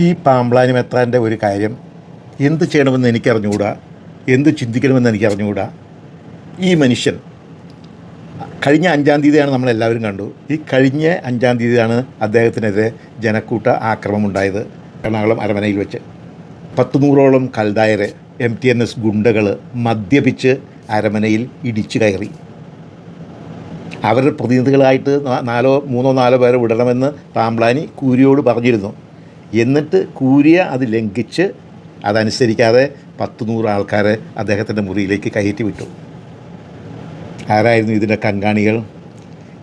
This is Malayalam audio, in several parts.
ഈ പാമ്പ്ലാനി മെത്രാന്റെ ഒരു കാര്യം? എന്ത് ചെയ്യണമെന്ന് എനിക്കറിഞ്ഞുകൂടാ? എന്ത് ചിന്തിക്കണമെന്ന് എനിക്കറിഞ്ഞുകൂടാ? ഈ മനുഷ്യൻ കഴിഞ്ഞ അഞ്ചാം തീയതിയാണ് നമ്മളെല്ലാവരും കണ്ടു. ഈ കഴിഞ്ഞ അഞ്ചാം തീയതിയാണ് അദ്ദേഹത്തിനെതിരെ ജനക്കൂട്ട ആക്രമണം ഉണ്ടായത് എറണാകുളം അരമനയിൽ വെച്ച്. പത്ത് നൂറോളം കൽദായരെ എം ടി എൻ എസ് ഗുണ്ടകൾ മദ്യപിച്ച് അരമനയിൽ ഇടിച്ചു കയറി. അവരുടെ പ്രതിനിധികളായിട്ട് നാലോ മൂന്നോ നാലോ പേരെ വിടണമെന്ന് പാമ്പ്ലാനി കൂരിയോട് പറഞ്ഞിരുന്നു. എന്നിട്ട് കൂരിയ അത് ലംഘിച്ച് അതനുസരിക്കാതെ പത്ത് നൂറ് ആൾക്കാരെ അദ്ദേഹത്തിന്റെ മുറിയിലേക്ക് കയറ്റി വിട്ടു. ആരായിരുന്നു ഇതിന്റെ കങ്കാണികൾ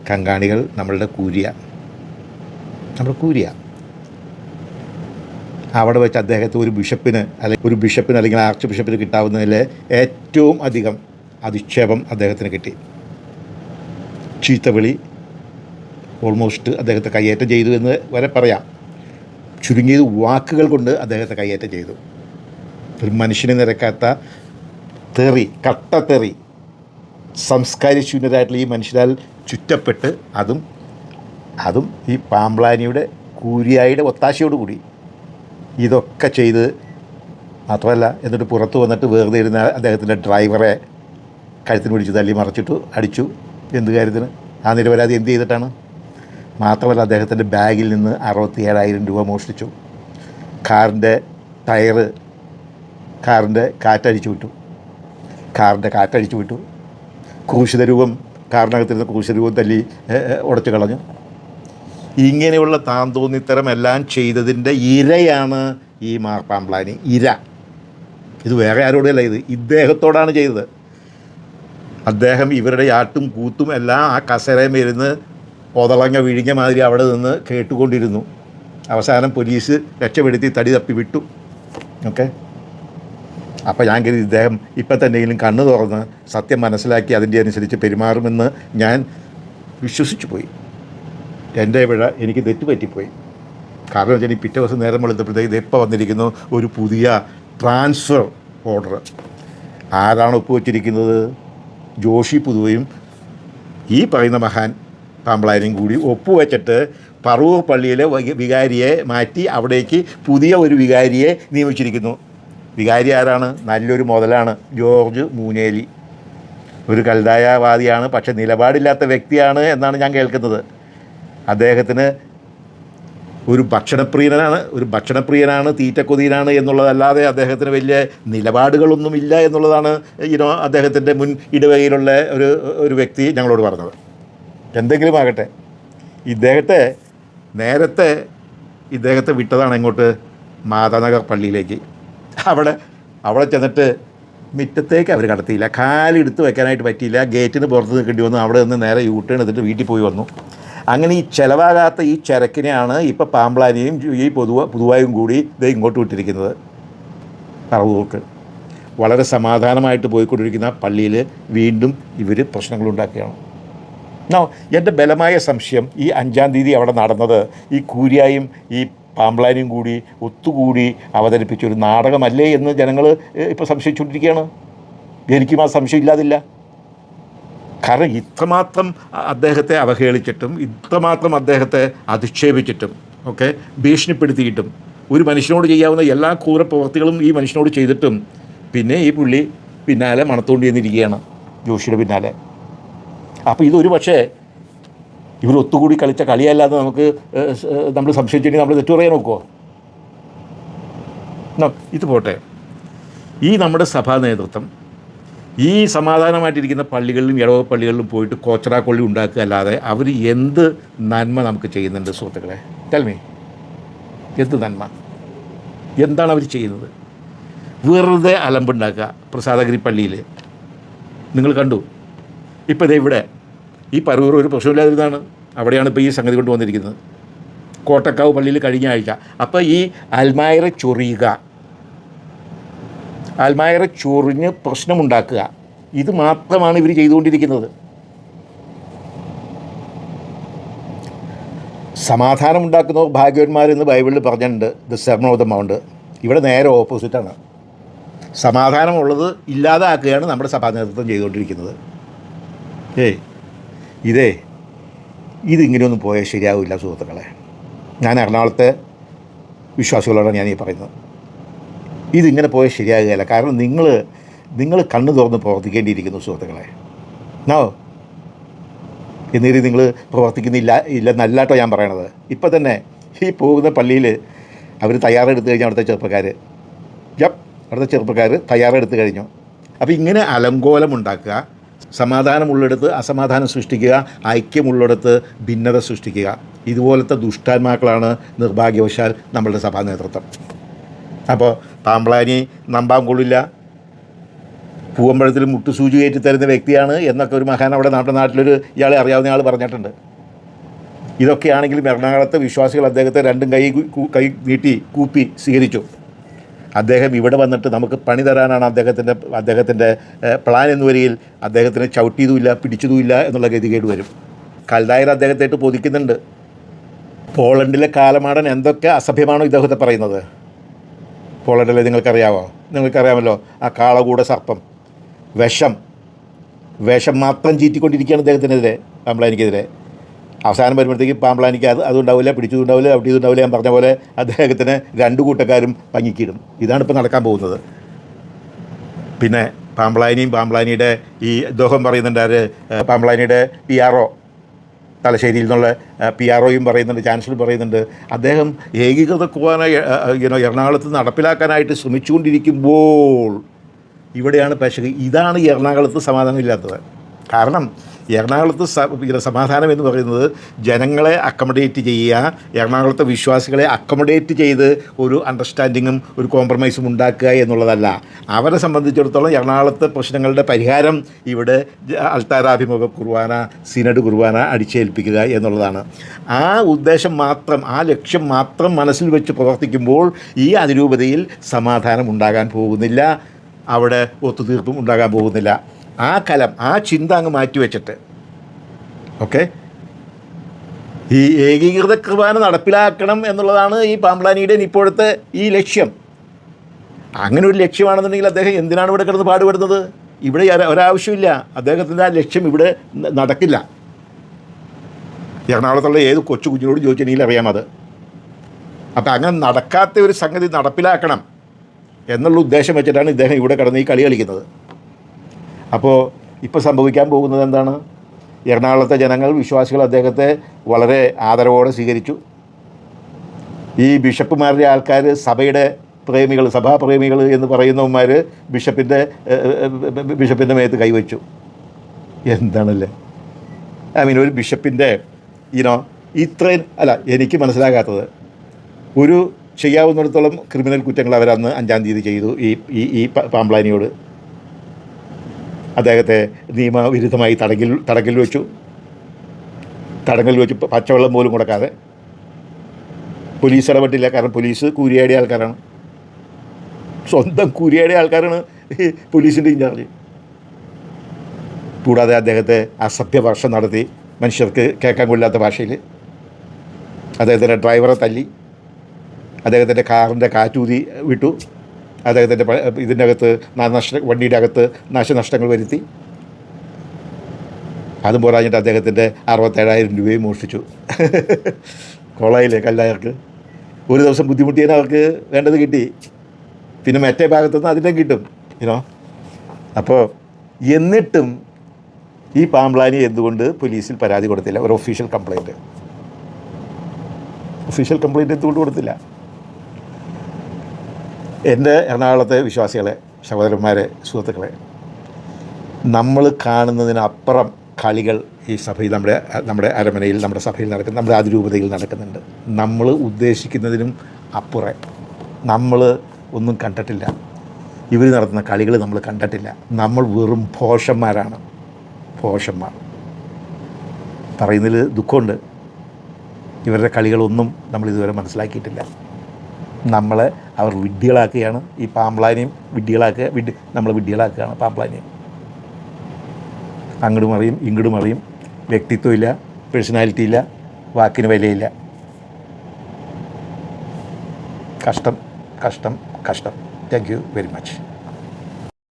കങ്കാണികൾ നമ്മളുടെ കൂരിയ. നമ്മുടെ കൂരിയ. അവിടെ വെച്ച് അദ്ദേഹത്തെ ഒരു ബിഷപ്പിന് അല്ലെങ്കിൽ ഒരു ബിഷപ്പിന് അല്ലെങ്കിൽ ആർച്ച് ബിഷപ്പിന് കിട്ടാവുന്നതിൽ ഏറ്റവും അധികം അധിക്ഷേപം അദ്ദേഹത്തിന് കിട്ടി. ചീത്തവിളി ഓൾമോസ്റ്റ് അദ്ദേഹത്തെ കയ്യേറ്റം ചെയ്തു എന്ന് വരെ പറയാം. ചുരുങ്ങിയത് വാക്കുകൾ കൊണ്ട് അദ്ദേഹത്തെ കയ്യേറ്റം ചെയ്തു. ഒരു മനുഷ്യനെ നിരക്കാത്ത തെറി കട്ട തെറി സംസ്കാരശൂന്യരായിട്ടുള്ള ഈ മനുഷ്യരാൽ ചുറ്റപ്പെട്ട് അതും അതും ഈ പാമ്പ്ലാനിയുടെ കൂരിയായുടെ ഒത്താശയോടുകൂടി ഇതൊക്കെ ചെയ്ത് മാത്രമല്ല എന്നിട്ട് പുറത്ത് വന്നിട്ട് വെറുതെ ഇരുന്ന അദ്ദേഹത്തിന്റെ ഡ്രൈവറെ കഴുത്തിന് പിടിച്ച് തല്ലി മറച്ചിട്ടു അടിച്ചു. എന്ത് കാര്യത്തിന്? ആ നിരപരാധി എന്ത് ചെയ്തിട്ടാണ്? മാത്രമല്ല അദ്ദേഹത്തിന്റെ ബാഗിൽ നിന്ന് അറുപത്തി ഏഴായിരം രൂപ മോഷ്ടിച്ചു. കാറിന്റെ ടയറ് കാറിന്റെ കാറ്റടിച്ചു വിട്ടു. കാറിന്റെ കാറ്റടിച്ചു വിട്ടു. ക്രൂശിത രൂപം കാറിനകത്തിരുന്ന ക്രൂശിത രൂപം തല്ലി ഉടച്ചു കളഞ്ഞു. ഇങ്ങനെയുള്ള താന്തോന്നിത്തരം എല്ലാം ചെയ്തതിന്റെ ഇരയാണ് ഈ മാർപ്പാമ്പ്ലാനി ഇര. ഇത് വേറെ ആരോടല്ല ഇത് ഇദ്ദേഹത്തോടാണ് ചെയ്തത്. അദ്ദേഹം ഇവരുടെ ആട്ടും കൂത്തും എല്ലാം ആ കസേരയും ഇരുന്ന് പൊതളങ്ങ വിഴിഞ്ഞ മാതിരി അവിടെ നിന്ന് കേട്ടുകൊണ്ടിരുന്നു. അവസാനം പോലീസ് രക്ഷപ്പെടുത്തി തടി തപ്പി വിട്ടു. ഓക്കെ? അപ്പോൾ ഞാൻ കരുതി ഇദ്ദേഹം ഇപ്പം തന്നെയെങ്കിലും കണ്ണു തുറന്ന് സത്യം മനസ്സിലാക്കി അതിന്റെ അനുസരിച്ച് പെരുമാറുമെന്ന് ഞാൻ വിശ്വസിച്ചു പോയി. എന്റെ പിഴ എനിക്ക് തെറ്റുപറ്റിപ്പോയി. കാരണം വെച്ചാൽ ഈ പിറ്റേ ദിവസം നേരം വെളുത്തപ്പോഴത്തേക്ക് ഇത് ഇപ്പോൾ വന്നിരിക്കുന്നു? ഒരു പുതിയ ട്രാൻസ്ഫർ ഓർഡർ. ആരാണ് ഒപ്പുവെച്ചിരിക്കുന്നത്? ജോഷി പുതുവയും ഈ പറയുന്ന മഹാൻ പാമ്പ്ളാനും കൂടി ഒപ്പുവെച്ചിട്ട് പറവൂർ പള്ളിയിലെ വികാരിയെ മാറ്റി അവിടേക്ക് പുതിയ ഒരു വികാരിയെ നിയമിച്ചിരിക്കുന്നു. വികാരി ആരാണ്? നല്ലൊരു മുതലാണ്. ജോർജ് മൂനേലി ഒരു കൽതായവാദിയാണ് പക്ഷെ നിലപാടില്ലാത്ത വ്യക്തിയാണ് എന്നാണ് ഞാൻ കേൾക്കുന്നത്. അദ്ദേഹത്തിന് ഒരു ഭക്ഷണപ്രിയനാണ് ഒരു ഭക്ഷണപ്രിയനാണ് തീറ്റക്കൊതിയനാണ് എന്നുള്ളതല്ലാതെ അദ്ദേഹത്തിന് വലിയ നിലപാടുകളൊന്നുമില്ല എന്നുള്ളതാണ് ഇനോ അദ്ദേഹത്തിന്റെ മുൻ ഇടവകയിലുള്ള ഒരു ഒരു വ്യക്തി ഞങ്ങളോട് പറഞ്ഞത്. എന്തെങ്കിലും ആകട്ടെ ഇദ്ദേഹത്തെ നേരത്തെ ഇദ്ദേഹത്തെ വിട്ടതാണ് ഇങ്ങോട്ട് മാതാനഗർ പള്ളിയിലേക്ക്. അവിടെ അവിടെ ചെന്നിട്ട് മുറ്റത്തേക്ക് അവർ കടത്തിയില്ല. കാലെടുത്ത് വെക്കാനായിട്ട് പറ്റിയില്ല. ഗേറ്റിന് പുറത്ത് നിൽക്കേണ്ടി വന്നു. അവിടെ നിന്ന് നേരെ യൂ ടേൺ എടുത്തിട്ട് വീട്ടിൽ പോയി വന്നു. അങ്ങനെ ഈ ചിലവാകാത്ത ഈ ചരക്കിനെയാണ് ഇപ്പോൾ പാമ്പ്ലാനിയും ഈ പൊതുവ പുതുവായും കൂടി ഇത് ഇങ്ങോട്ട് വിട്ടിരിക്കുന്നത്. പറവൂർക്ക് വളരെ സമാധാനമായിട്ട് പോയിക്കൊണ്ടിരിക്കുന്ന പള്ളിയിൽ വീണ്ടും ഇവർ പ്രശ്നങ്ങളുണ്ടാക്കുകയാണ് നോ എന്റെ ബലമായ സംശയം ഈ അഞ്ചാം തീയതി അവിടെ നടന്നത് ഈ കൂരിയായും ഈ പാമ്പ്ലാനും കൂടി ഒത്തുകൂടി അവതരിപ്പിച്ച ഒരു നാടകമല്ലേ എന്ന് ജനങ്ങൾ ഇപ്പോൾ സംശയിച്ചുകൊണ്ടിരിക്കുകയാണ്. എനിക്കും ആ സംശയം ഇല്ലാതില്ല. കാരണം ഇത്രമാത്രം അദ്ദേഹത്തെ അവഹേളിച്ചിട്ടും ഇത്രമാത്രം അദ്ദേഹത്തെ അധിക്ഷേപിച്ചിട്ടും ഒക്കെ ഭീഷണിപ്പെടുത്തിയിട്ടും ഒരു മനുഷ്യനോട് ചെയ്യാവുന്ന എല്ലാ ക്രൂര പ്രവൃത്തികളും ഈ മനുഷ്യനോട് ചെയ്തിട്ടും പിന്നെ ഈ പുള്ളി പിന്നാലെ മണത്തോണ്ടി എന്നിരിക്കുകയാണ് ജോഷിയുടെ പിന്നാലെ. അപ്പോൾ ഇതൊരു പക്ഷേ ഇവർ ഒത്തുകൂടി കളിച്ച കളിയല്ലാതെ നമുക്ക് നമ്മൾ സംശയിച്ചിട്ടുണ്ടെങ്കിൽ നമ്മൾ തെറ്റു പറയാൻ നോക്കുമോ ഇത് പോട്ടെ. ഈ നമ്മുടെ സഭാ നേതൃത്വം ഈ സമാധാനമായിട്ടിരിക്കുന്ന പള്ളികളിലും ഇടവ പള്ളികളിലും പോയിട്ട് കോച്ചറാക്കൊള്ളി ഉണ്ടാക്കുക അല്ലാതെ അവർ എന്ത് നന്മ നമുക്ക് ചെയ്യുന്നുണ്ട് സുഹൃത്തുക്കളെ? തൽമേ എന്ത് നന്മ? എന്താണ് അവർ ചെയ്യുന്നത്? വെറുതെ അലമ്പുണ്ടാക്കുക പ്രസാദഗിരി പള്ളിയിൽ നിങ്ങൾ കണ്ടു? ഇപ്പോൾ ഇതേ ഇവിടെ. ഈ പരൂർ ഒരു പ്രശ്നമില്ലാതിരുന്നതാണ് അവിടെയാണ് ഇപ്പോൾ ഈ സംഗതി കൊണ്ടുവന്നിരിക്കുന്നത്. കോട്ടക്കാവ് പള്ളിയിൽ കഴിഞ്ഞ ആഴ്ച. അപ്പോൾ ഈ അൽമായറ ചൊറിയുക. അൽമായറ ചൊറിഞ്ഞ് പ്രശ്നമുണ്ടാക്കുക. ഇത് മാത്രമാണ് ഇവർ ചെയ്തുകൊണ്ടിരിക്കുന്നത്. സമാധാനം ഉണ്ടാക്കുന്നവർ ഭാഗ്യവന്മാരെന്ന് ബൈബിളിൽ പറഞ്ഞിട്ടുണ്ട്. The sermon of the mount. ഇവിടെ നേരെ ഓപ്പോസിറ്റാണ്. സമാധാനമുള്ളത് ഇല്ലാതാക്കുകയാണ് നമ്മുടെ സഭാ നേതൃത്വം ചെയ്തുകൊണ്ടിരിക്കുന്നത്. ഏയ് ഇതേ ഇതിങ്ങനെയൊന്നും പോയാൽ ശരിയാവില്ല സുഹൃത്തുക്കളെ. ഞാൻ എറണാകുളത്തെ വിശ്വാസികളോടാണ് ഈ പറയുന്നത്. ഇതിങ്ങനെ പോയാൽ ശരിയാകുകയില്ല. കാരണം നിങ്ങൾ നിങ്ങൾ കണ്ണു തുറന്ന് പ്രവർത്തിക്കേണ്ടിയിരിക്കുന്നു സുഹൃത്തുക്കളെ. നോ എന്നിട്ട് നിങ്ങൾ പ്രവർത്തിക്കുന്നില്ല ഇല്ലെന്നല്ലാട്ടോ ഞാൻ പറയണത്. ഇപ്പം തന്നെ ഈ പോകുന്ന പള്ളിയിൽ അവർ തയ്യാറെടുത്ത് കഴിഞ്ഞു അവിടുത്തെ ചെറുപ്പക്കാർ. യപ്പ് അവിടുത്തെ ചെറുപ്പക്കാർ തയ്യാറെടുത്ത് കഴിഞ്ഞു. അപ്പോൾ ഇങ്ങനെ അലങ്കോലം ഉണ്ടാക്കുക സമാധാനമുള്ളിടത്ത് അസമാധാനം സൃഷ്ടിക്കുക ഐക്യമുള്ളിടത്ത് ഭിന്നത സൃഷ്ടിക്കുക. ഇതുപോലത്തെ ദുഷ്ടാത്മാക്കളാണ് നിർഭാഗ്യവശാൽ നമ്മളുടെ സഭാ നേതൃത്വം. അപ്പോൾ പാമ്പ്ളാനി നമ്പാൻ കൊള്ളില്ല പൂവമ്പഴത്തിൽ മുട്ടുസൂചി കയറ്റി തരുന്ന വ്യക്തിയാണ് എന്നൊക്കെ ഒരു മഹാൻ അവിടെ നമ്മുടെ നാട്ടിലൊരു ഇയാളെ അറിയാവുന്ന ആൾ പറഞ്ഞിട്ടുണ്ട്. ഇതൊക്കെയാണെങ്കിലും എറണാകുളത്തെ വിശ്വാസികൾ അദ്ദേഹത്തെ രണ്ടും കൈ കു- കൈ നീട്ടി കൂപ്പി സ്വീകരിച്ചു. അദ്ദേഹം ഇവിടെ വന്നിട്ട് നമുക്ക് പണി തരാനാണ് അദ്ദേഹത്തിന്റെ അദ്ദേഹത്തിന്റെ പ്ലാൻ എന്ന് വരികയിൽ അദ്ദേഹത്തിന് ചവിട്ടിയതുമില്ല പിടിച്ചതുമില്ല എന്നുള്ള ഗതികേട് വരും. കൽദായർ അദ്ദേഹത്തായിട്ട് പൊതിക്കുന്നുണ്ട് പോളണ്ടിലെ കാലമാടൻ എന്തൊക്കെ അസഭ്യമാണോ ഇദ്ദേഹത്തെ പറയുന്നത്? പോളണ്ടിലെ നിങ്ങൾക്കറിയാമോ നിങ്ങൾക്കറിയാമല്ലോ ആ കാളകൂട സർപ്പം. വിഷം. വേഷം മാത്രം ചീറ്റിക്കൊണ്ടിരിക്കുകയാണ് അദ്ദേഹത്തിനെതിരെ പാമ്പ്ലാനിക്കെതിരെ അവസാനം വരുമ്പോഴത്തേക്ക് പാമ്പ്ലാനിക്ക് അത് അതുണ്ടാവില്ല പിടിച്ചതുണ്ടാവില്ല അവിടെ ഇതുണ്ടാവില്ല ഞാൻ പറഞ്ഞ പോലെ അദ്ദേഹത്തിന് രണ്ട് കൂട്ടക്കാരും പങ്ങിക്കിടും ഇതാണ് ഇപ്പോൾ നടക്കാൻ പോകുന്നത്. പിന്നെ പാമ്പ്ലാനിയും പാമ്പ്ലാനിയുടെ ഈ ദോഹം പറയുന്നുണ്ട് പാമ്പ്ലാനിയുടെ പി ആർ ഒ തലശ്ശേരിയിൽ നിന്നുള്ള പി ആർ ഒയും പറയുന്നുണ്ട് ചാൻസലർ പറയുന്നുണ്ട്. അദ്ദേഹം ഏകീകൃത കുവാന യുനോ എറണാകുളത്ത് നടപ്പിലാക്കാനായിട്ട് ശ്രമിച്ചുകൊണ്ടിരിക്കുമ്പോൾ ഇവിടെയാണ് പക്ഷേ ഇതാണ് എറണാകുളത്ത് സമാധാനം ഇല്ലാത്തത്. കാരണം എറണാകുളത്ത് സമാധാനം എന്ന് പറയുന്നത് ജനങ്ങളെ അക്കമഡേറ്റ് ചെയ്യുക എറണാകുളത്തെ വിശ്വാസികളെ അക്കമഡേറ്റ് ചെയ്ത് ഒരു അണ്ടർസ്റ്റാൻഡിങ്ങും ഒരു കോംപ്രമൈസും ഉണ്ടാക്കുക എന്നുള്ളതല്ല. അവരെ സംബന്ധിച്ചിടത്തോളം എറണാകുളത്തെ പ്രശ്നങ്ങളുടെ പരിഹാരം ഇവിടെ അൽത്താരാഭിമുഖ കുർബാന സിനഡ് കുർബാന അടിച്ചേൽപ്പിക്കുക എന്നുള്ളതാണ്. ആ ഉദ്ദേശം മാത്രം ആ ലക്ഷ്യം മാത്രം മനസ്സിൽ വെച്ച് പ്രവർത്തിക്കുമ്പോൾ ഈ അതിരൂപതയിൽ സമാധാനം ഉണ്ടാകാൻ പോകുന്നില്ല. അവിടെ ഒത്തുതീർപ്പും ഉണ്ടാകാൻ പോകുന്നില്ല. ആ കലം ആ ചിന്ത അങ്ങ് മാറ്റിവെച്ചിട്ട് ഓക്കെ ഈ ഏകീകൃത കുർബാന നടപ്പിലാക്കണം എന്നുള്ളതാണ് ഈ പാമ്പ്ലാനിയുടെ ഇപ്പോഴത്തെ ഈ ലക്ഷ്യം. അങ്ങനെ ഒരു ലക്ഷ്യമാണെന്നുണ്ടെങ്കിൽ അദ്ദേഹം എന്തിനാണ് ഇവിടെ കിടന്ന് പാടുപെടുന്നത്? ഇവിടെ ഒര- ഒരാവശ്യമില്ല. അദ്ദേഹത്തിന്റെ ആ ലക്ഷ്യം ഇവിടെ നടക്കില്ല. എറണാകുളത്തുള്ള ഏത് കൊച്ചു കുഞ്ഞിനോട് ചോദിച്ചെങ്കിൽ അറിയാം അത്? അപ്പം അങ്ങനെ നടക്കാത്ത ഒരു സംഗതി നടപ്പിലാക്കണം എന്നുള്ള ഉദ്ദേശം വെച്ചിട്ടാണ് ഇദ്ദേഹം ഇവിടെ കിടന്ന് ഈ കളി കളിക്കുന്നത്. അപ്പോൾ ഇപ്പോൾ സംഭവിക്കാൻ പോകുന്നത് എന്താണ്? എറണാകുളത്തെ ജനങ്ങൾ വിശ്വാസികൾ അദ്ദേഹത്തെ വളരെ ആദരവോടെ സ്വീകരിച്ചു. ഈ ബിഷപ്പുമാരുടെ ആൾക്കാർ സഭയുടെ പ്രേമികൾ സഭാപ്രേമികൾ എന്ന് പറയുന്നവന്മാർ ബിഷപ്പിന്റെ ബിഷപ്പിന്റെ മേത്ത് കൈവച്ചു. എന്താണല്ലേ? ഐ മീൻ ഒരു ബിഷപ്പിന്റെ ഈനോ ഇത്രയും അല്ല എനിക്ക് മനസ്സിലാകാത്തത്. ഒരു ചെയ്യാവുന്നിടത്തോളം ക്രിമിനൽ കുറ്റങ്ങൾ അവരന്ന് അഞ്ചാം തീയതി ചെയ്തു ഈ ഈ പാമ്പ്ലാനിയോട്. അദ്ദേഹത്തെ നിയമവിരുദ്ധമായി തടങ്കിൽ തടങ്കിൽ വെച്ചു. തടങ്കിൽ വെച്ച് പച്ചവെള്ളം പോലും കൊടുക്കാതെ. പോലീസ് ഇടപെട്ടില്ല. കാരണം പോലീസ് കൂരിയാടിയ ആൾക്കാരാണ്. സ്വന്തം കൂരിയാടിയ ആൾക്കാരാണ് പോലീസിന്റെ ഇൻചാർജ്. കൂടാതെ അദ്ദേഹത്തെ അസഭ്യവർഷം നടത്തി മനുഷ്യർക്ക് കേൾക്കാൻ കൊള്ളാത്ത ഭാഷയിൽ. അദ്ദേഹത്തിന്റെ ഡ്രൈവറെ തല്ലി. അദ്ദേഹത്തിന്റെ കാറിന്റെ കാറ്റൂതി വിട്ടു. അദ്ദേഹത്തിന്റെ ഇതിന്റെ അകത്ത് നഷ്ട വണ്ടിയുടെ അകത്ത് നാശനഷ്ടങ്ങൾ വരുത്തി. അതും പോരാഞ്ഞിട്ട് അദ്ദേഹത്തിന്റെ അറുപത്തേഴായിരം രൂപയും മോഷ്ടിച്ചു. കോളായില്ലേ കല്ലായർക്ക് ഒരു ദിവസം ബുദ്ധിമുട്ടിയതിന് അവർക്ക് വേണ്ടത് കിട്ടി. പിന്നെ മറ്റേ ഭാഗത്തുനിന്ന് അതിന്റെ കിട്ടും ഇനോ അപ്പോൾ എന്നിട്ടും ഈ പാമ്പ്ലാനി എന്തുകൊണ്ട് പോലീസിൽ പരാതി കൊടുത്തില്ല? ഒരു ഒഫീഷ്യൽ കംപ്ലൈന്റ് ഒഫീഷ്യൽ കംപ്ലൈന്റ് എന്തുകൊണ്ട് കൊടുത്തില്ല? എന്റെ എറണാകുളത്തെ വിശ്വാസികളെ സഹോദരന്മാരെ സുഹൃത്തുക്കളെ നമ്മൾ കാണുന്നതിനപ്പുറം കളികൾ ഈ സഭയിൽ നമ്മുടെ നമ്മുടെ അരമനയിൽ നമ്മുടെ സഭയിൽ നടക്കുന്ന നമ്മുടെ അതിരൂപതയിൽ നടക്കുന്നുണ്ട്. നമ്മൾ ഉദ്ദേശിക്കുന്നതിനും അപ്പുറം. നമ്മൾ ഒന്നും കണ്ടിട്ടില്ല. ഇവർ നടത്തുന്ന കളികൾ നമ്മൾ കണ്ടിട്ടില്ല. നമ്മൾ വെറും ഭോഷന്മാരാണ് ഭോഷന്മാർ പറയുന്നതിൽ ദുഃഖമുണ്ട്. ഇവരുടെ കളികളൊന്നും നമ്മൾ ഇതുവരെ മനസ്സിലാക്കിയിട്ടില്ല. നമ്മളെ അവർ വിഡ്ഢികളാക്കുകയാണ്. ഈ പാമ്പ്ലാനെയും വിഡ്ഢികളാക്കുക വിഡ് നമ്മളെ വിഡ്ഢികളാക്കുകയാണ് പാമ്പ്ലാനെയും അങ്ങോട്ടും അറിയും ഇങ്ങോട്ടും അറിയും. വ്യക്തിത്വം ഇല്ല പേഴ്സണാലിറ്റി ഇല്ല വാക്കിന് വിലയില്ല. കഷ്ടം കഷ്ടം കഷ്ടം. Thank you very much